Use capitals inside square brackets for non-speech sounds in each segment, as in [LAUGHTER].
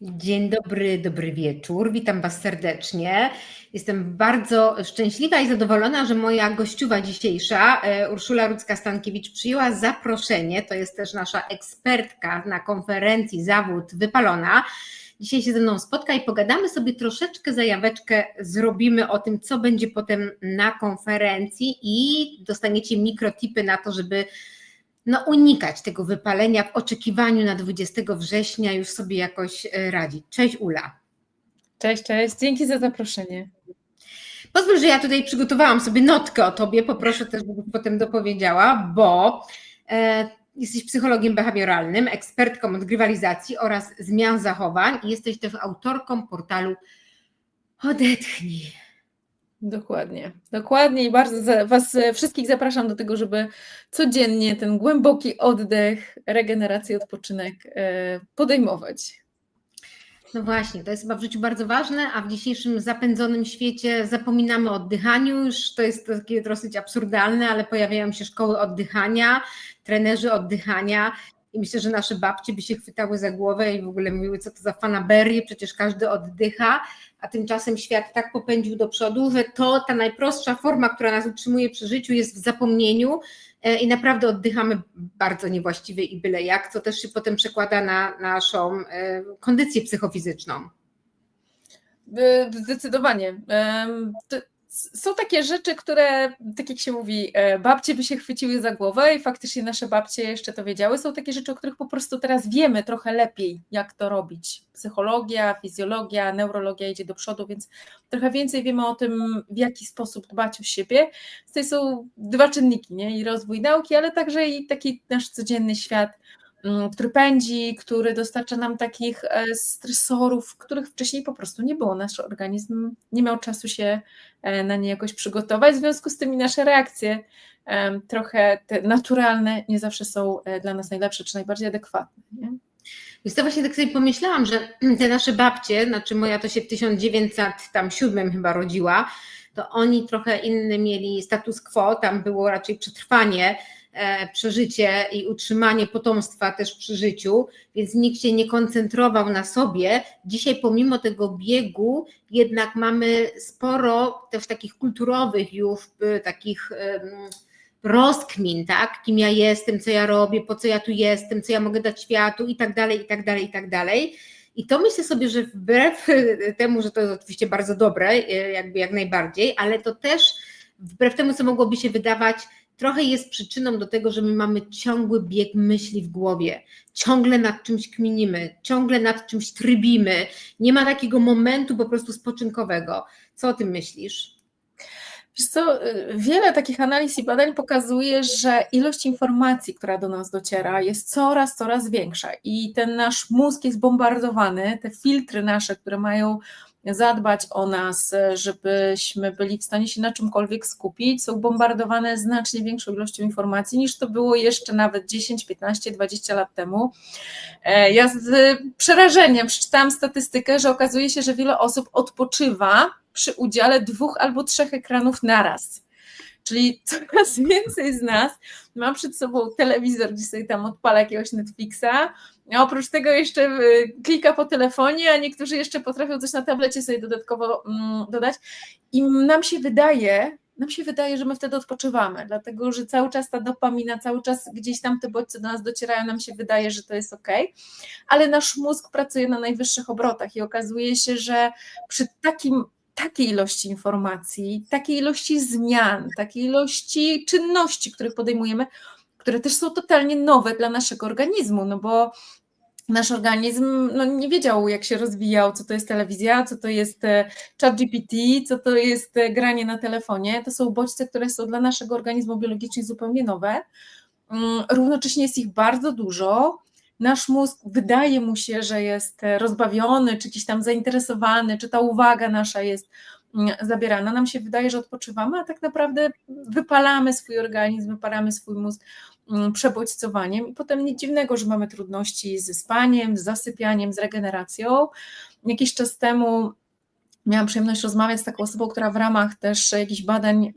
Dzień dobry, dobry wieczór. Witam Was serdecznie. Jestem bardzo szczęśliwa i zadowolona, że moja gościuwa dzisiejsza, e, Urszula Rudzka-Stankiewicz, przyjęła zaproszenie. To jest też nasza ekspertka na konferencji Zawód Wypalona. Dzisiaj się ze mną spotka i pogadamy sobie troszeczkę zajaweczkę, zrobimy o tym, co będzie potem na konferencji i dostaniecie mikrotipy na to, żeby no, unikać tego wypalenia w oczekiwaniu na 20 września, już sobie jakoś e, radzić. Cześć Ula. Cześć, cześć. Dzięki za zaproszenie. Pozwól, że ja tutaj przygotowałam sobie notkę o tobie, poproszę też, żebyś potem dopowiedziała, bo e, jesteś psychologiem behawioralnym, ekspertką od grywalizacji oraz zmian zachowań i jesteś też autorką portalu Odetchnij. Dokładnie, dokładnie i bardzo Was wszystkich zapraszam do tego, żeby codziennie ten głęboki oddech, regenerację, odpoczynek e, podejmować. No właśnie, to jest chyba w życiu bardzo ważne, a w dzisiejszym zapędzonym świecie zapominamy o oddychaniu. Już to jest takie dosyć absurdalne, ale pojawiają się szkoły oddychania, trenerzy oddychania. I myślę, że nasze babcie by się chwytały za głowę i w ogóle mówiły, co to za fanaberie, przecież każdy oddycha, a tymczasem świat tak popędził do przodu, że to ta najprostsza forma, która nas utrzymuje przy życiu, jest w zapomnieniu e, i naprawdę oddychamy bardzo niewłaściwie i byle jak, co też się potem przekłada na naszą e, kondycję psychofizyczną. Zdecydowanie są takie rzeczy, które, tak jak się mówi, e, babcie by się chwyciły za głowę i faktycznie nasze babcie jeszcze to wiedziały. Są takie rzeczy, o których po prostu teraz wiemy trochę lepiej, jak to robić. Psychologia, fizjologia, neurologia idzie do przodu, więc trochę więcej wiemy o tym, w jaki sposób dbać o siebie. Tutaj są dwa czynniki, nie? i rozwój nauki, ale także i taki nasz codzienny świat który pędzi, który dostarcza nam takich e, stresorów, których wcześniej po prostu nie było. Nasz organizm nie miał czasu się e, na nie jakoś przygotować, w związku z tym nasze reakcje trochę te naturalne nie zawsze są e, dla nas najlepsze czy najbardziej adekwatne. Nie? Więc to właśnie tak sobie pomyślałam, że [CLEARS THROAT] te nasze babcie, znaczy moja to się w 1907 chyba rodziła, to oni trochę inny mieli status quo, tam było raczej przetrwanie, przeżycie i utrzymanie potomstwa też przy życiu, więc nikt się nie koncentrował na sobie. Dzisiaj, pomimo tego biegu, jednak mamy sporo też takich kulturowych już takich rozkmin, tak? Kim ja jestem, co ja robię, po co ja tu jestem, co ja mogę dać światu i tak dalej, i tak dalej, i tak dalej. I to myślę sobie, że wbrew [LAUGHS] temu, że to jest oczywiście bardzo dobre, e, jakby jak najbardziej, ale to też wbrew temu, co mogłoby się wydawać, trochę jest przyczyną do tego, że my mamy ciągły bieg myśli w głowie, ciągle nad czymś kminimy, ciągle nad czymś trybimy, nie ma takiego momentu po prostu spoczynkowego. Co o tym myślisz? Wiesz co, wiele takich analiz i badań pokazuje, że ilość informacji, która do nas dociera, jest coraz, coraz większa i ten nasz mózg jest bombardowany, te filtry nasze, które mają zadbać o nas, żebyśmy byli w stanie się na czymkolwiek skupić, są bombardowane znacznie większą ilością informacji niż to było jeszcze nawet 10, 15, 20 lat temu. E, ja z przerażeniem przeczytałam statystykę, że okazuje się, że wiele osób odpoczywa przy udziale dwóch albo trzech ekranów naraz. Czyli coraz [LAUGHS] więcej z nas ma przed sobą telewizor, gdzie sobie tam odpala jakiegoś Netflixa, oprócz tego jeszcze y, klika po telefonie, a niektórzy jeszcze potrafią coś na tablecie sobie dodatkowo mm, dodać. I nam się wydaje, nam się wydaje, że my wtedy odpoczywamy, dlatego że cały czas ta dopamina, cały czas gdzieś tam te bodźce do nas docierają, nam się wydaje, że to jest ok, ale nasz mózg pracuje na najwyższych obrotach i okazuje się, że przy takim takiej ilości informacji, takiej ilości zmian, takiej ilości czynności, których podejmujemy, które też są totalnie nowe dla naszego organizmu, no bo nasz organizm no, nie wiedział, jak się rozwijał, co to jest telewizja, co to jest e, chat GPT, co to jest e, granie na telefonie. To są bodźce, które są dla naszego organizmu biologicznie zupełnie nowe. Mm, równocześnie jest ich bardzo dużo. Nasz mózg wydaje mu się, że jest e, rozbawiony, czy gdzieś tam zainteresowany, czy ta uwaga nasza jest zabierana. Nam się wydaje, że odpoczywamy, a tak naprawdę wypalamy swój organizm, wypalamy swój mózg Mm, przebodźcowaniem i potem nic dziwnego, że mamy trudności ze spaniem, z zasypianiem, z regeneracją. Jakiś czas temu miałam przyjemność rozmawiać z taką osobą, która w ramach też jakichś badań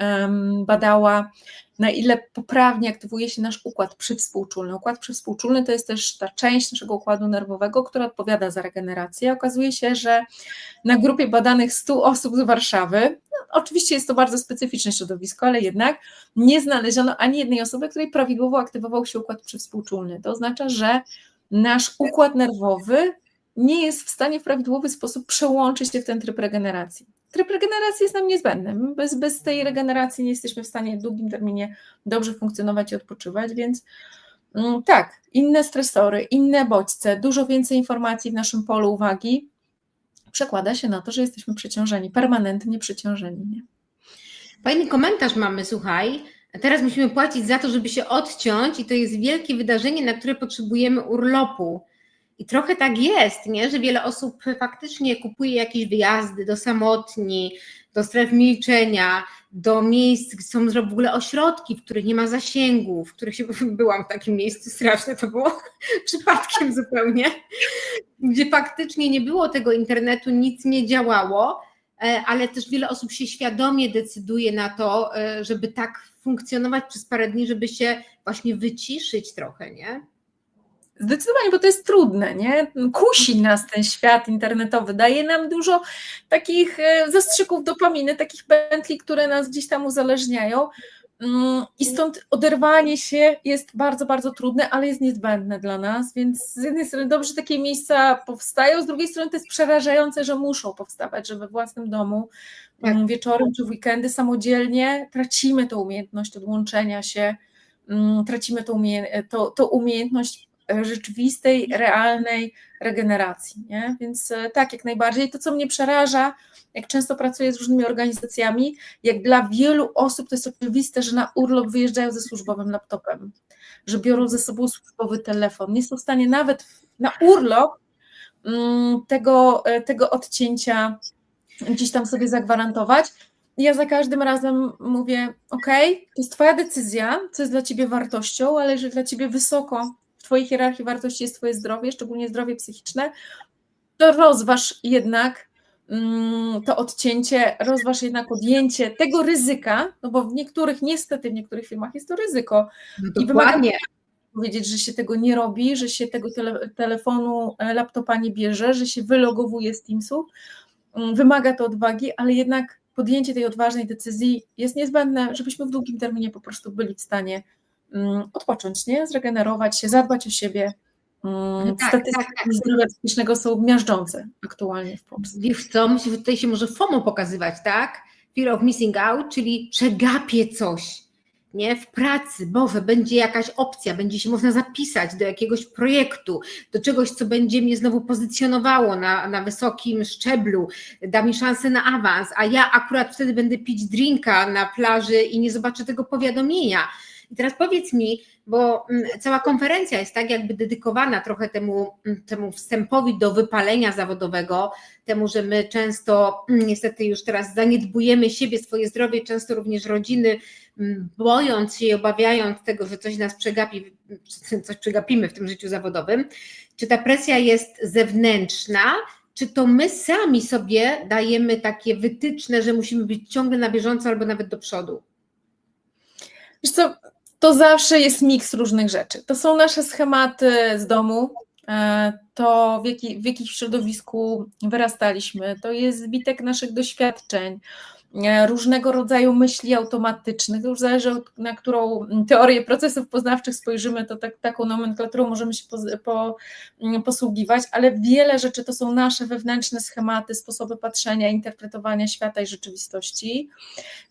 badała, na ile poprawnie aktywuje się nasz układ przywspółczulny. Układ przywspółczulny to jest też ta część naszego układu nerwowego, która odpowiada za regenerację. Okazuje się, że na grupie badanych 100 osób z Warszawy, no, oczywiście jest to bardzo specyficzne środowisko, ale jednak nie znaleziono ani jednej osoby, której prawidłowo aktywował się układ przywspółczulny. To oznacza, że nasz układ nerwowy nie jest w stanie w prawidłowy sposób przełączyć się w ten tryb regeneracji. Tryb regeneracji jest nam niezbędny. Bez, bez tej regeneracji nie jesteśmy w stanie w długim terminie dobrze funkcjonować i odpoczywać, więc mm, tak, inne stresory, inne bodźce, dużo więcej informacji w naszym polu uwagi przekłada się na to, że jesteśmy przeciążeni, permanentnie przeciążeni. Nie? Fajny komentarz mamy, słuchaj. Teraz musimy płacić za to, żeby się odciąć, i to jest wielkie wydarzenie, na które potrzebujemy urlopu. I trochę tak jest, nie? że wiele osób faktycznie kupuje jakieś wyjazdy do samotni, do stref milczenia, do miejsc, gdzie są w ogóle ośrodki, w których nie ma zasięgu, w których się, [LAUGHS] byłam w takim miejscu, straszne to było, [LAUGHS] przypadkiem zupełnie, gdzie faktycznie nie było tego internetu, nic nie działało, e, ale też wiele osób się świadomie decyduje na to, e, żeby tak funkcjonować przez parę dni, żeby się właśnie wyciszyć trochę, nie? Zdecydowanie, bo to jest trudne, nie? Kusi nas ten świat internetowy, daje nam dużo takich e, zastrzyków dopaminy, takich pętli, które nas gdzieś tam uzależniają. Mm, I stąd oderwanie się jest bardzo, bardzo trudne, ale jest niezbędne dla nas, więc z jednej strony dobrze że takie miejsca powstają, z drugiej strony to jest przerażające, że muszą powstawać, że we własnym domu tak. Mm, wieczorem czy w weekendy samodzielnie tracimy tą umiejętność odłączenia się, mm, tracimy tą, umie to, to umiejętność rzeczywistej, realnej regeneracji. Nie? Więc e, tak, jak najbardziej. To, co mnie przeraża, jak często pracuję z różnymi organizacjami, jak dla wielu osób to jest oczywiste, że na urlop wyjeżdżają ze służbowym laptopem, że biorą ze sobą służbowy telefon. Nie są w stanie nawet na urlop mm, tego, e, tego odcięcia gdzieś tam sobie zagwarantować. Ja za każdym razem mówię: OK, to jest Twoja decyzja, co jest dla Ciebie wartością, ale że dla Ciebie wysoko Twojej hierarchii wartości jest Twoje zdrowie, szczególnie zdrowie psychiczne, to rozważ jednak mm, to odcięcie, rozważ jednak odjęcie tego ryzyka, no bo w niektórych, niestety w niektórych firmach jest to ryzyko. No I dokładnie. powiedzieć, że się tego nie robi, że się tego tele, telefonu, e, laptopa nie bierze, że się wylogowuje z Teamsów. Mm, wymaga to odwagi, ale jednak podjęcie tej odważnej decyzji jest niezbędne, żebyśmy w długim terminie po prostu byli w stanie odpocząć, nie? Zregenerować się, zadbać o siebie. Mm, no tak, Statystyki tak, tak. zdrowia psychicznego są miażdżące aktualnie w Polsce. Wiesz co, tutaj się może FOMO pokazywać, tak? Fear of missing out, czyli przegapię coś, nie? W pracy, Boże, będzie jakaś opcja, będzie się można zapisać do jakiegoś projektu, do czegoś, co będzie mnie znowu pozycjonowało na, na wysokim szczeblu, da mi szansę na awans, a ja akurat wtedy będę pić drinka na plaży i nie zobaczę tego powiadomienia i teraz powiedz mi, bo mm, cała konferencja jest tak jakby dedykowana trochę temu, mm, temu wstępowi do wypalenia zawodowego, temu, że my często mm, niestety już teraz zaniedbujemy siebie, swoje zdrowie, często również rodziny, bojąc się i obawiając tego, że coś nas przegapi, coś przegapimy w tym życiu zawodowym. Czy ta presja jest zewnętrzna, czy to my sami sobie dajemy takie wytyczne, że musimy być ciągle na bieżąco albo nawet do przodu? Wiesz co, to zawsze jest miks różnych rzeczy. To są nasze schematy z domu, e, to w, jaki, w jakim środowisku wyrastaliśmy, to jest zbitek naszych doświadczeń, różnego rodzaju myśli automatycznych. To już zależy, na którą teorię procesów poznawczych spojrzymy, to tak, taką nomenklaturą możemy się po, po, mm, posługiwać, ale wiele rzeczy to są nasze wewnętrzne schematy, sposoby patrzenia, interpretowania świata i rzeczywistości.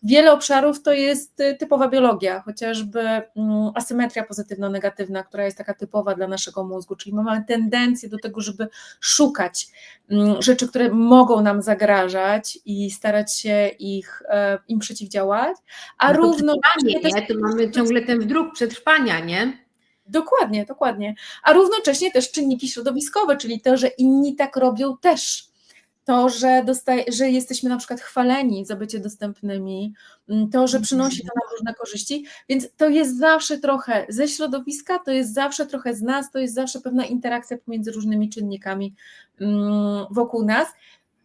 Wiele obszarów to jest y, typowa biologia, chociażby mm, asymetria pozytywno-negatywna, która jest taka typowa dla naszego mózgu, czyli mamy tendencję do tego, żeby szukać mm, rzeczy, które mogą nam zagrażać i starać się i ich, e, im przeciwdziałać, a no równo... Też... Nie? To mamy ciągle ten wdruk przetrwania, nie? Dokładnie, dokładnie. A równocześnie też czynniki środowiskowe, czyli to, że inni tak robią też. To, że, dostaje, że jesteśmy na przykład chwaleni za bycie dostępnymi, mm, to, że przynosi to nam różne korzyści, więc to jest zawsze trochę ze środowiska, to jest zawsze trochę z nas, to jest zawsze pewna interakcja pomiędzy różnymi czynnikami mm, wokół nas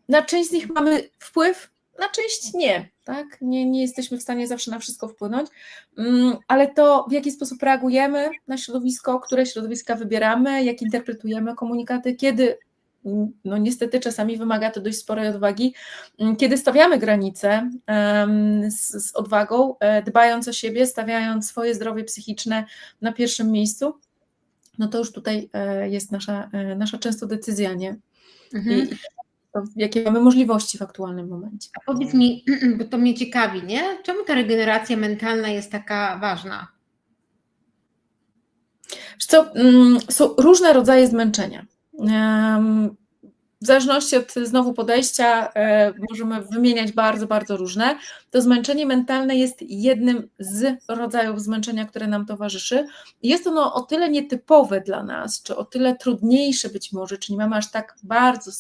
na część z nich mamy wpływ, na część nie, tak? Nie, nie jesteśmy w stanie zawsze na wszystko wpłynąć, mm, ale to w jaki sposób reagujemy na środowisko, które środowiska wybieramy, jak interpretujemy komunikaty, kiedy mm, no niestety czasami wymaga to dość sporej odwagi, mm, kiedy stawiamy granice z, z odwagą, e, dbając o siebie, stawiając swoje zdrowie psychiczne na pierwszym miejscu, no to już tutaj e, jest nasza, e, nasza często decyzja, nie? Mhm. I, jakie mamy możliwości w aktualnym momencie. A powiedz mi, [CLEARS THROAT] bo to mnie ciekawi, nie? Czemu ta regeneracja mentalna jest taka ważna? Wiesz co, mm, są różne rodzaje zmęczenia. W zależności od znowu podejścia e, możemy wymieniać bardzo, bardzo różne. To zmęczenie mentalne jest jednym z rodzajów zmęczenia, które nam towarzyszy. Jest ono o tyle nietypowe dla nas, czy o tyle trudniejsze być może, czy nie mamy aż tak bardzo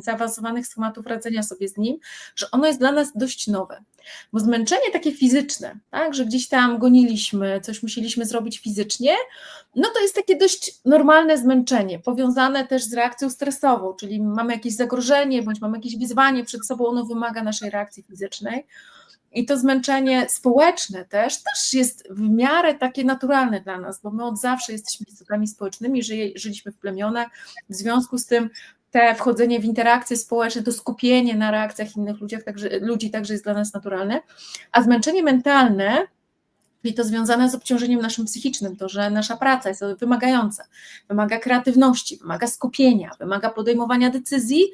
zaawansowanych schematów radzenia sobie z nim, że ono jest dla nas dość nowe. Bo zmęczenie takie fizyczne, tak, że gdzieś tam goniliśmy, coś musieliśmy zrobić fizycznie, no to jest takie dość normalne zmęczenie, powiązane też z reakcją stresową, czyli mamy jakieś zagrożenie bądź mamy jakieś wyzwanie przed sobą, ono wymaga naszej reakcji fizycznej. I to zmęczenie społeczne też, też jest w miarę takie naturalne dla nas, bo my od zawsze jesteśmy istotami społecznymi, żyje, żyliśmy w plemionach, w związku z tym te wchodzenie w interakcje społeczne, to skupienie na reakcjach innych ludziach, także, ludzi także jest dla nas naturalne. A zmęczenie mentalne, i to związane z obciążeniem naszym psychicznym, to, że nasza praca jest wymagająca, wymaga kreatywności, wymaga skupienia, wymaga podejmowania decyzji,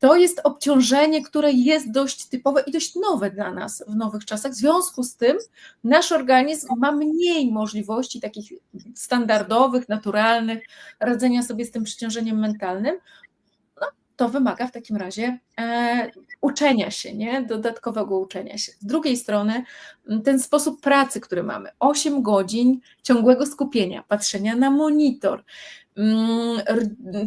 to jest obciążenie, które jest dość typowe i dość nowe dla nas w nowych czasach. W związku z tym nasz organizm ma mniej możliwości takich standardowych, naturalnych radzenia sobie z tym przeciążeniem mentalnym. To wymaga w takim razie e, uczenia się, nie? dodatkowego uczenia się. Z drugiej strony, ten sposób pracy, który mamy, 8 godzin ciągłego skupienia, patrzenia na monitor,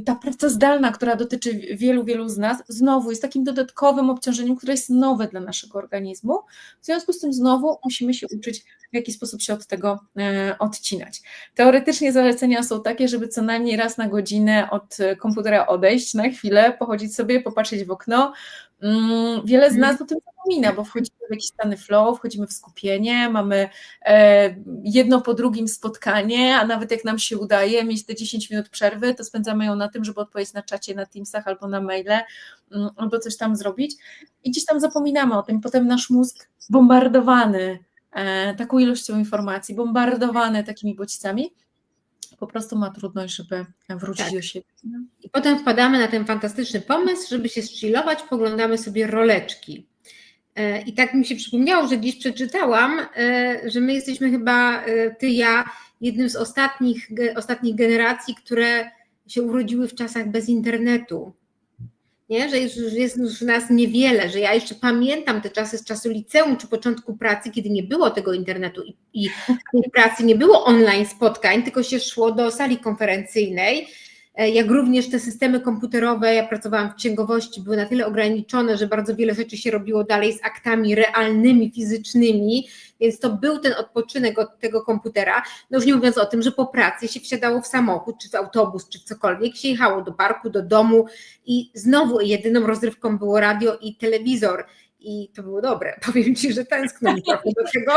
ta praca zdalna, która dotyczy wielu, wielu z nas, znowu jest takim dodatkowym obciążeniem, które jest nowe dla naszego organizmu. W związku z tym znowu musimy się uczyć, w jaki sposób się od tego e, odcinać. Teoretycznie zalecenia są takie, żeby co najmniej raz na godzinę od komputera odejść na chwilę, pochodzić sobie, popatrzeć w okno. Mm, Wiele z nas o tym zapomina, bo wchodzimy w jakieś stany flow, wchodzimy w skupienie, mamy e, jedno po drugim spotkanie, a nawet jak nam się udaje mieć te 10 minut przerwy, to spędzamy ją na tym, żeby odpowiedzieć na czacie, na Teamsach albo na maile, mm, albo coś tam zrobić i gdzieś tam zapominamy o tym. Potem nasz mózg bombardowany e, taką ilością informacji, bombardowany takimi bodźcami, po prostu ma trudność, żeby wrócić Tak. do siebie. I potem wpadamy na ten fantastyczny pomysł, żeby się zchillować, poglądamy sobie roleczki. E, I tak mi się przypomniało, że gdzieś przeczytałam, e, że my jesteśmy chyba, e, ty, ja, jednym z ostatnich, ostatnich generacji, które się urodziły w czasach bez internetu. Nie? Że jest, jest już nas niewiele, że ja jeszcze pamiętam te czasy z czasu liceum czy początku pracy, kiedy nie było tego internetu i, i pracy nie było online spotkań, tylko się szło do sali konferencyjnej jak również te systemy komputerowe, ja pracowałam w księgowości, były na tyle ograniczone, że bardzo wiele rzeczy się robiło dalej z aktami realnymi, fizycznymi, więc to był ten odpoczynek od tego komputera. No już nie mówiąc o tym, że po pracy się wsiadało w samochód, czy w autobus, czy w cokolwiek, się jechało do parku, do domu i znowu jedyną rozrywką było radio i telewizor. I to było dobre. [LAUGHS] Powiem Ci, że tęskno mi [LAUGHS] trochę do tego.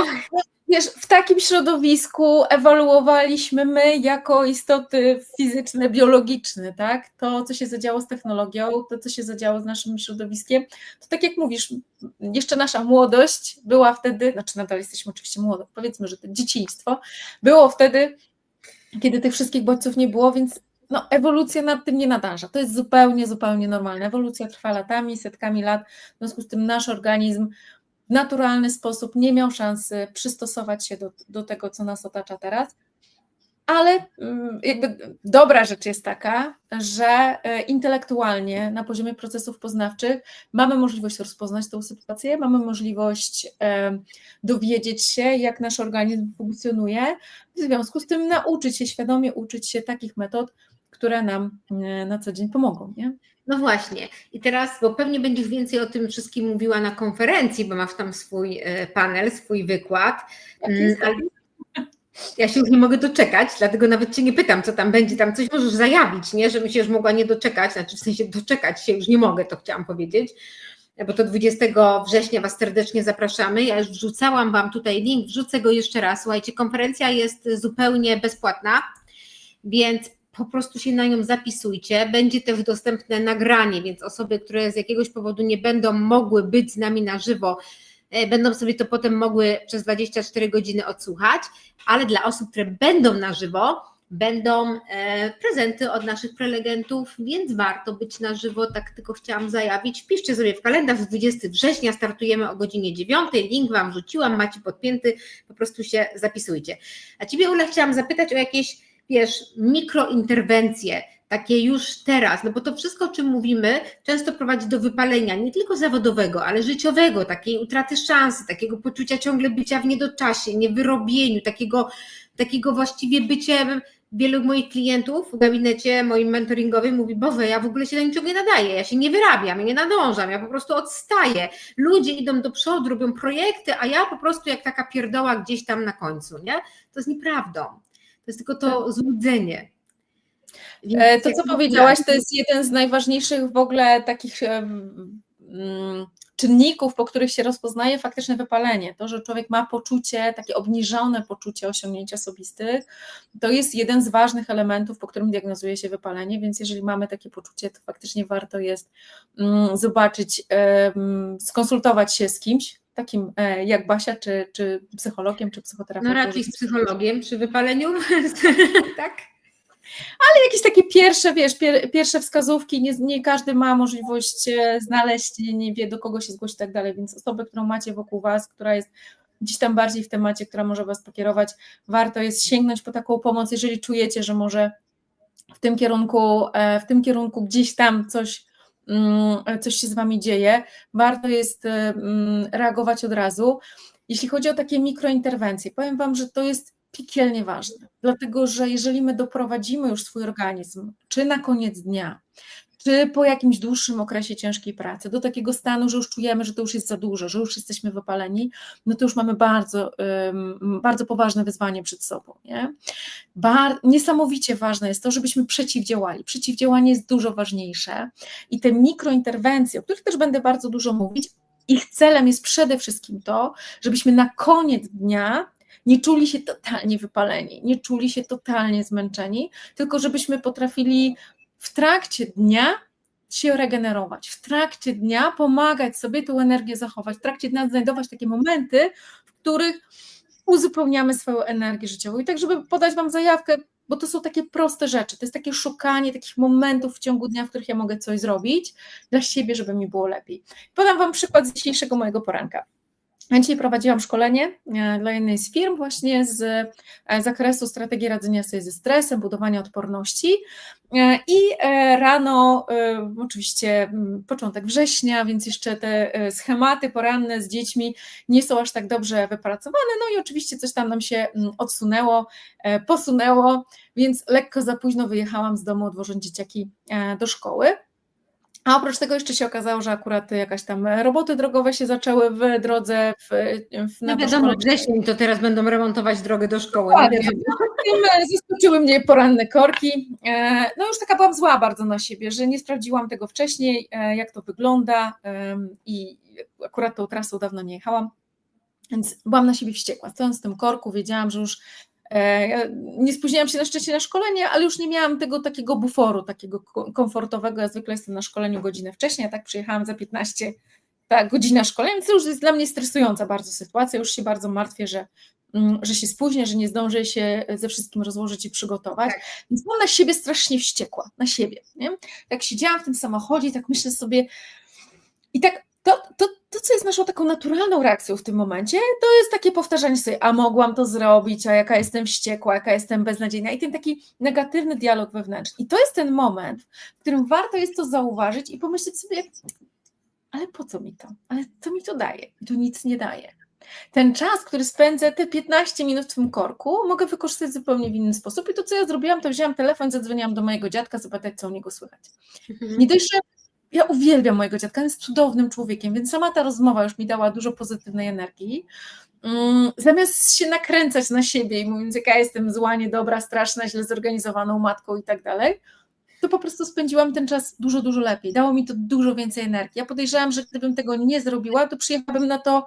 Wiesz, w takim środowisku ewoluowaliśmy my jako istoty fizyczne, biologiczne, tak? To, co się zadziało z technologią, to, co się zadziało z naszym środowiskiem, to tak jak mówisz, jeszcze nasza młodość była wtedy, znaczy nadal jesteśmy oczywiście młode, powiedzmy, że to dzieciństwo, było wtedy, kiedy tych wszystkich bodźców nie było, więc no, ewolucja nad tym nie nadąża. To jest zupełnie, zupełnie normalne. Ewolucja trwa latami, setkami lat, w związku z tym nasz organizm w naturalny sposób nie miał szansy przystosować się do, do tego, co nas otacza teraz. Ale mm, jakby dobra rzecz jest taka, że e, intelektualnie na poziomie procesów poznawczych mamy możliwość rozpoznać tę sytuację, mamy możliwość e, dowiedzieć się, jak nasz organizm funkcjonuje, w związku z tym nauczyć się, świadomie uczyć się takich metod, które nam e, na co dzień pomogą. Nie? No właśnie. I teraz, bo pewnie będziesz więcej o tym wszystkim mówiła na konferencji, bo masz tam swój e, panel, swój wykład. Tak Mm, ale, Ja się już nie mogę doczekać, dlatego nawet Cię nie pytam, co tam będzie, tam coś możesz zajawić, nie? Żebym się już mogła nie doczekać, znaczy w sensie doczekać się już nie mogę, to chciałam powiedzieć, bo to 20 września Was serdecznie zapraszamy. Ja już wrzucałam Wam tutaj link, wrzucę go jeszcze raz. Słuchajcie, konferencja jest zupełnie bezpłatna, więc po prostu się na nią zapisujcie. Będzie też dostępne nagranie, więc osoby, które z jakiegoś powodu nie będą mogły być z nami na żywo, e, będą sobie to potem mogły przez 24 godziny odsłuchać, ale dla osób, które będą na żywo, będą e, prezenty od naszych prelegentów, więc warto być na żywo, tak tylko chciałam zajawić. Wpiszcie sobie w kalendarz 20 września, startujemy o godzinie 9, link Wam rzuciłam, macie podpięty, po prostu się zapisujcie. A Ciebie Ule chciałam zapytać o jakieś, wiesz, mikrointerwencje, takie już teraz, no bo to wszystko, o czym mówimy, często prowadzi do wypalenia, nie tylko zawodowego, ale życiowego, takiej utraty szansy, takiego poczucia ciągle bycia w niedoczasie, niewyrobieniu, takiego, takiego właściwie byciem, wielu moich klientów w gabinecie moim mentoringowym mówi, Boże, ja w ogóle się do niczego nie nadaję, ja się nie wyrabiam, nie nadążam, ja po prostu odstaję. Ludzie idą do przodu, robią projekty, a ja po prostu jak taka pierdoła gdzieś tam na końcu, nie? To jest nieprawdą. To jest tylko to złudzenie. Więc E, To, co powiedziałaś, to jest jeden z najważniejszych w ogóle takich em, mm, czynników, po których się rozpoznaje faktyczne wypalenie. To, że człowiek ma poczucie, takie obniżone poczucie osiągnięć osobistych, to jest jeden z ważnych elementów, po którym diagnozuje się wypalenie, więc jeżeli mamy takie poczucie, to faktycznie warto jest mm, zobaczyć, skonsultować się z kimś, takim e, jak Basia, czy, czy psychologiem, czy No psychoterapeutą. raczej z psychologiem przy wypaleniu, [LAUGHS] tak? jakieś takie pierwsze, wiesz, pier, pierwsze wskazówki, nie, nie każdy ma możliwość e, znaleźć, nie, wie do kogo się zgłosić i tak dalej, więc osoby, którą macie wokół Was, która jest gdzieś tam bardziej w temacie, która może Was pokierować, warto jest sięgnąć po taką pomoc, jeżeli czujecie, że może w tym kierunku, e, w tym kierunku gdzieś tam coś, coś się z Wami dzieje, warto jest e, mm, reagować od razu. Jeśli chodzi o takie mikrointerwencje, powiem Wam, że to jest piekielnie ważne, dlatego że jeżeli my doprowadzimy już swój organizm, czy na koniec dnia, czy po jakimś dłuższym okresie ciężkiej pracy, do takiego stanu, że już czujemy, że to już jest za dużo, że już jesteśmy wypaleni, no to już mamy bardzo, bardzo poważne wyzwanie przed sobą. Nie? Bar niesamowicie ważne jest to, żebyśmy przeciwdziałali. Przeciwdziałanie jest dużo ważniejsze i te mikrointerwencje, o których też będę bardzo dużo mówić, ich celem jest przede wszystkim to, żebyśmy na koniec dnia nie czuli się totalnie wypaleni, nie czuli się totalnie zmęczeni, tylko żebyśmy potrafili w trakcie dnia się regenerować, w trakcie dnia pomagać sobie tą energię zachować, w trakcie dnia znajdować takie momenty, w których uzupełniamy swoją energię życiową. I tak, żeby podać Wam zajawkę, bo to są takie proste rzeczy, to jest takie szukanie takich momentów w ciągu dnia, w których ja mogę coś zrobić dla siebie, żeby mi było lepiej. Podam Wam przykład z dzisiejszego mojego poranka. Dzisiaj prowadziłam szkolenie e, dla jednej z firm właśnie z e, zakresu strategii radzenia sobie ze stresem, budowania odporności E, i rano, oczywiście m, początek września, więc jeszcze te schematy poranne z dziećmi nie są aż tak dobrze wypracowane, no i oczywiście coś tam nam się m, odsunęło, posunęło, więc lekko za późno wyjechałam z domu odwożąc dzieciaki do szkoły. A oprócz tego jeszcze się okazało, że akurat jakaś tam roboty drogowe się zaczęły w drodze w, w No na wiadomo, szkole. wrześniej to teraz będą remontować drogę do szkoły. No wiadomo. Tym e, zaskoczyły mnie poranne korki. E, No już taka byłam zła bardzo na siebie, że nie sprawdziłam tego wcześniej, e, jak to wygląda i akurat tą trasą dawno nie jechałam, więc byłam na siebie wściekła. Stojąc w tym korku, wiedziałam, że już nie spóźniłam się na szczęście na szkolenie, ale już nie miałam tego takiego buforu, takiego ko- komfortowego. Ja zwykle jestem na szkoleniu godzinę wcześniej, a tak przyjechałam za 15 ta godzina szkolenia, to już jest dla mnie stresująca bardzo sytuacja. Już się bardzo martwię, że, mm, że się spóźnię, że nie zdążę się ze wszystkim rozłożyć i przygotować. Tak. Więc byłam na siebie strasznie wściekła, na siebie. Nie? Tak siedziałam w tym samochodzie tak myślę sobie, i tak to, to, to, co jest naszą taką naturalną reakcją w tym momencie, to jest takie powtarzanie sobie, a mogłam to zrobić, a jaka jestem wściekła, jaka jestem beznadziejna i ten taki negatywny dialog wewnętrzny. I to jest ten moment, w którym warto jest to zauważyć i pomyśleć sobie, ale po co mi to? Ale co mi to daje? To nic nie daje. Ten czas, który spędzę, te 15 minut w tym korku, mogę wykorzystać zupełnie w inny sposób. I to, co ja zrobiłam, to wzięłam telefon, zadzwoniłam do mojego dziadka, zapytać, co u niego słychać. Nie dość, że ja uwielbiam mojego dziadka, on jest cudownym człowiekiem, więc sama ta rozmowa już mi dała dużo pozytywnej energii. Mm, Zamiast się nakręcać na siebie i mówiąc, jaka jestem zła, niedobra, straszna, źle zorganizowaną matką i tak dalej, to po prostu spędziłam ten czas dużo, dużo lepiej. Dało mi to dużo więcej energii. Ja podejrzewam, że gdybym tego nie zrobiła, to przyjechałabym na to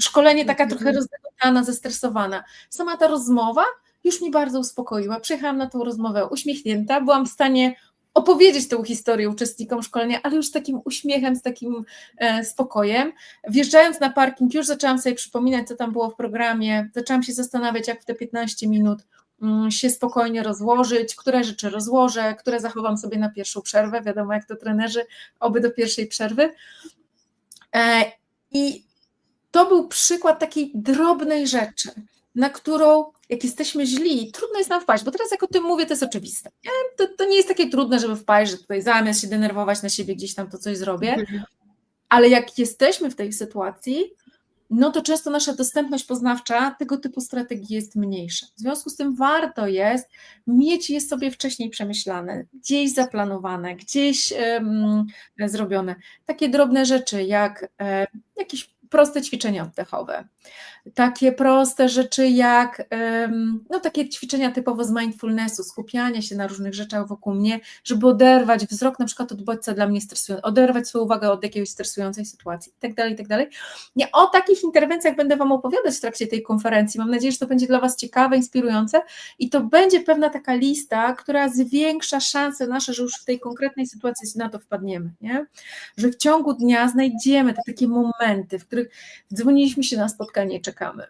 szkolenie taka trochę rozdeptana, zestresowana. Sama ta rozmowa już mi bardzo uspokoiła. Przyjechałam na tą rozmowę uśmiechnięta, byłam w stanie opowiedzieć tę historię uczestnikom szkolenia, ale już z takim uśmiechem, z takim e, spokojem. Wjeżdżając na parking, już zaczęłam sobie przypominać, co tam było w programie, zaczęłam się zastanawiać, jak w te 15 minut mm, się spokojnie rozłożyć, które rzeczy rozłożę, które zachowam sobie na pierwszą przerwę, wiadomo jak to trenerzy, oby do pierwszej przerwy. E, I to był przykład takiej drobnej rzeczy, na którą jak jesteśmy źli, trudno jest nam wpaść, bo teraz jak o tym mówię, to jest oczywiste. To, to nie jest takie trudne, żeby wpaść, że tutaj zamiast się denerwować na siebie, gdzieś tam to coś zrobię, ale jak jesteśmy w tej sytuacji, no to często nasza dostępność poznawcza tego typu strategii jest mniejsza. W związku z tym warto jest mieć je sobie wcześniej przemyślane, gdzieś zaplanowane, gdzieś um, zrobione. Takie drobne rzeczy jak e, jakieś proste ćwiczenia oddechowe, takie proste rzeczy jak no, takie ćwiczenia typowo z mindfulnessu, skupiania się na różnych rzeczach wokół mnie, żeby oderwać wzrok na przykład od bodźca dla mnie stresującego, oderwać swoją uwagę od jakiejś stresującej sytuacji i tak dalej, i tak. Nie, o takich interwencjach będę Wam opowiadać w trakcie tej konferencji. Mam nadzieję, że to będzie dla Was ciekawe, inspirujące i to będzie pewna taka lista, która zwiększa szanse nasze, że już w tej konkretnej sytuacji na to wpadniemy, nie? że w ciągu dnia znajdziemy te takie momenty, w których dzwoniliśmy się na spotkanie, czekamy,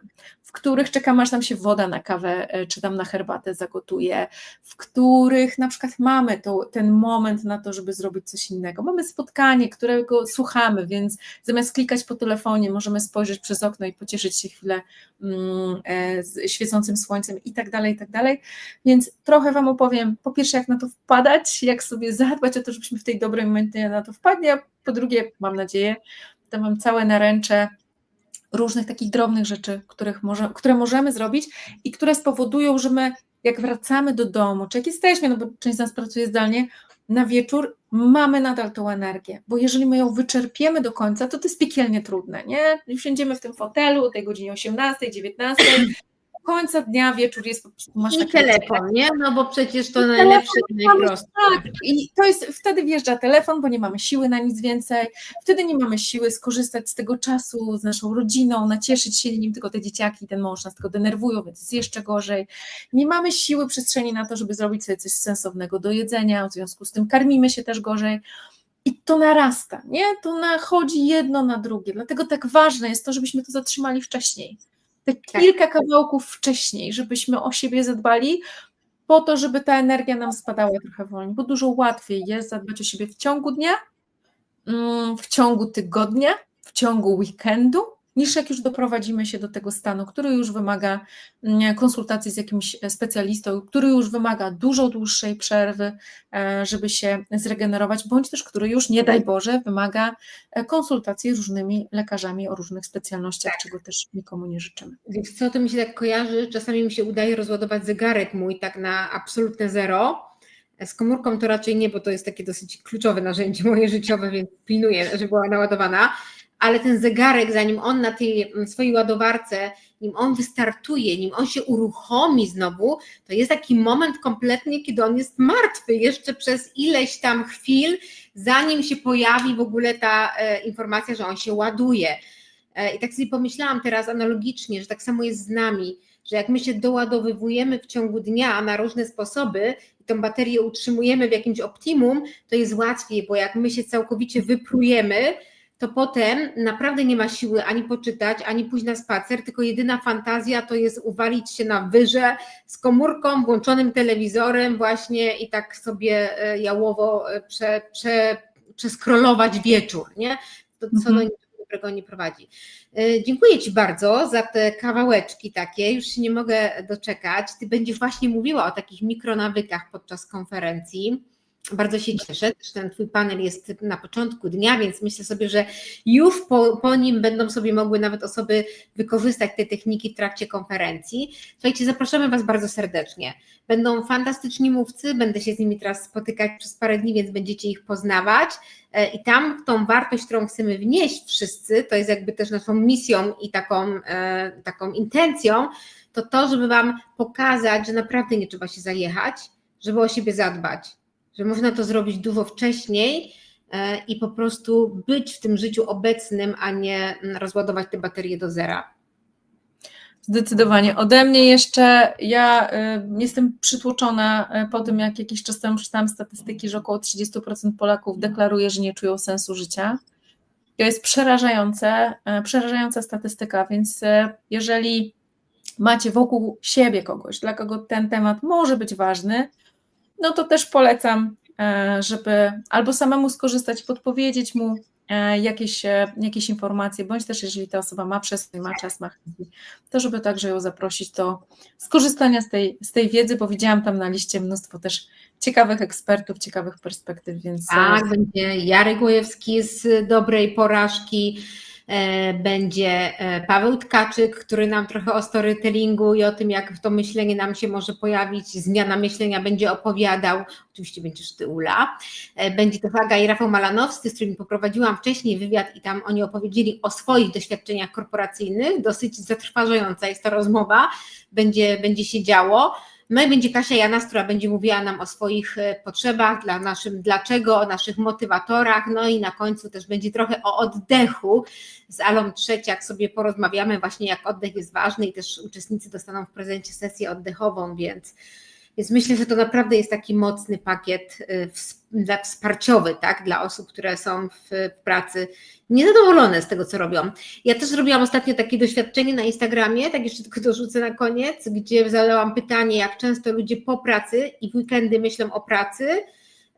w których czekamy, aż nam się woda na kawę e, czy tam na herbatę zagotuje, w których na przykład mamy to, ten moment na to, żeby zrobić coś innego. Mamy spotkanie, którego słuchamy, więc zamiast klikać po telefonie, możemy spojrzeć przez okno i pocieszyć się chwilę mm, e, z świecącym słońcem i tak dalej, i tak dalej. Więc trochę Wam opowiem, po pierwsze, jak na to wpadać, jak sobie zadbać o to, żebyśmy w tej dobrej momencie na to wpadli, a po drugie, mam nadzieję, to mam całe naręcze różnych takich drobnych rzeczy, których może, które możemy zrobić i które spowodują, że my jak wracamy do domu, czy jak jesteśmy, no bo część z nas pracuje zdalnie, na wieczór mamy nadal tą energię, bo jeżeli my ją wyczerpiemy do końca, to to jest piekielnie trudne, nie? Usiądziemy w tym fotelu o tej godzinie 18, 19, końca dnia wieczór jest po prostu masz I telefon, nie? No bo przecież to I najlepsze i najprostsze. Tak, i to jest, wtedy wjeżdża telefon, bo nie mamy siły na nic więcej, wtedy nie mamy siły skorzystać z tego czasu z naszą rodziną, nacieszyć się nim, tylko te dzieciaki, ten mąż nas tylko denerwują, więc jest jeszcze gorzej. Nie mamy siły, przestrzeni na to, żeby zrobić sobie coś sensownego do jedzenia, w związku z tym karmimy się też gorzej. I to narasta, nie? To nachodzi jedno na drugie. Dlatego tak ważne jest to, żebyśmy to zatrzymali wcześniej te tak. kilka kawałków wcześniej, żebyśmy o siebie zadbali, po to, żeby ta energia nam spadała trochę wolniej, bo dużo łatwiej jest zadbać o siebie w ciągu dnia, mm, w ciągu tygodnia, w ciągu weekendu, niż jak już doprowadzimy się do tego stanu, który już wymaga mm, konsultacji z jakimś specjalistą, który już wymaga dużo dłuższej przerwy, e, żeby się zregenerować, bądź też który już, nie daj Boże, wymaga e, konsultacji z różnymi lekarzami o różnych specjalnościach, tak. czego też nikomu nie życzymy. Więc co to mi się tak kojarzy? Czasami mi się udaje rozładować zegarek mój tak na absolutne zero, z komórką to raczej nie, bo to jest takie dosyć kluczowe narzędzie moje życiowe, więc pilnuję, żeby była naładowana ale ten zegarek, zanim on na tej mm, swojej ładowarce, nim on wystartuje, nim on się uruchomi znowu, to jest taki moment kompletnie, kiedy on jest martwy jeszcze przez ileś tam chwil, zanim się pojawi w ogóle ta e, informacja, że on się ładuje. E, I tak sobie pomyślałam teraz analogicznie, że tak samo jest z nami, że jak my się doładowywujemy w ciągu dnia na różne sposoby i tą baterię utrzymujemy w jakimś optimum, to jest łatwiej, bo jak my się całkowicie wyprujemy, to potem naprawdę nie ma siły ani poczytać, ani pójść na spacer, tylko jedyna fantazja to jest uwalić się na wyże z komórką, włączonym telewizorem właśnie i tak sobie e, jałowo e, prze, prze, przeskrolować wieczór, nie? To co mhm. do niczego dobrego nie prowadzi. E, dziękuję Ci bardzo za te kawałeczki takie, już się nie mogę doczekać. Ty będziesz właśnie mówiła o takich mikronawykach podczas konferencji. Bardzo się cieszę, że ten Twój panel jest na początku dnia, więc myślę sobie, że już po, po nim będą sobie mogły nawet osoby wykorzystać te techniki w trakcie konferencji. Słuchajcie, zapraszamy Was bardzo serdecznie. Będą fantastyczni mówcy, będę się z nimi teraz spotykać przez parę dni, więc będziecie ich poznawać. E, I tam tą wartość, którą chcemy wnieść wszyscy, to jest jakby też naszą misją i taką, e, taką intencją, to to, żeby Wam pokazać, że naprawdę nie trzeba się zajechać, żeby o siebie zadbać, że można to zrobić dużo wcześniej e, i po prostu być w tym życiu obecnym, a nie mm, rozładować te baterie do zera. Zdecydowanie. Ode mnie jeszcze, ja y, jestem przytłoczona y, po tym, jak jakiś czas temu czytałam statystyki, że około 30% Polaków deklaruje, że nie czują sensu życia. To jest przerażające, y, przerażająca statystyka, więc y, jeżeli macie wokół siebie kogoś, dla kogo ten temat może być ważny, no to też polecam, y, żeby albo samemu skorzystać, podpowiedzieć mu e, jakieś, e, jakieś informacje, bądź też jeżeli ta osoba ma przestrzeń, ma czas, ma chęć, to żeby także ją zaprosić do skorzystania z tej, z tej wiedzy, bo widziałam tam na liście mnóstwo też ciekawych ekspertów, ciekawych perspektyw, więc e, Tak, będzie Jarek Łojewski z Dobrej Porażki, e, będzie e, Paweł Tkaczyk, który nam trochę o storytellingu i o tym, jak to myślenie nam się może pojawić, zmiana myślenia będzie opowiadał, oczywiście będziesz Ty Ula, E, będzie to Waga i Rafał Malanowski, z którymi poprowadziłam wcześniej wywiad i tam oni opowiedzieli o swoich doświadczeniach korporacyjnych, dosyć zatrważająca jest to rozmowa, będzie, będzie się działo. No i będzie Kasia Janas, która będzie mówiła nam o swoich e, potrzebach, dla naszym dlaczego, o naszych motywatorach, no i na końcu też będzie trochę o oddechu. Z Alą Trzeciak sobie porozmawiamy właśnie jak oddech jest ważny i też uczestnicy dostaną w prezencie sesję oddechową, więc, więc myślę, że to naprawdę jest taki mocny pakiet ws- dla- wsparciowy tak, dla osób, które są w, w pracy niezadowolone z tego, co robią. Ja też zrobiłam ostatnio takie doświadczenie na Instagramie, tak jeszcze tylko dorzucę na koniec, gdzie zadałam pytanie, jak często ludzie po pracy i w weekendy myślą o pracy.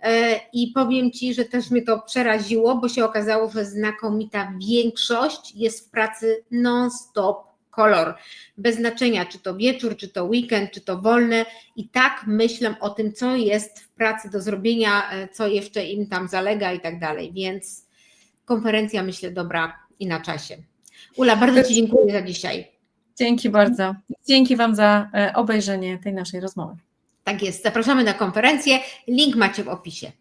E, I powiem Ci, że też mnie to przeraziło, bo się okazało, że znakomita większość jest w pracy non-stop kolor. Bez znaczenia, czy to wieczór, czy to weekend, czy to wolne. I tak myślę o tym, co jest w pracy do zrobienia, e, co jeszcze im tam zalega i tak dalej. Więc konferencja, myślę, dobra i na czasie. Ula, bardzo Ci dziękuję za dzisiaj. dzięki bardzo. Dzięki Wam za e, obejrzenie tej naszej rozmowy. Tak jest, zapraszamy na konferencję. Link macie w opisie.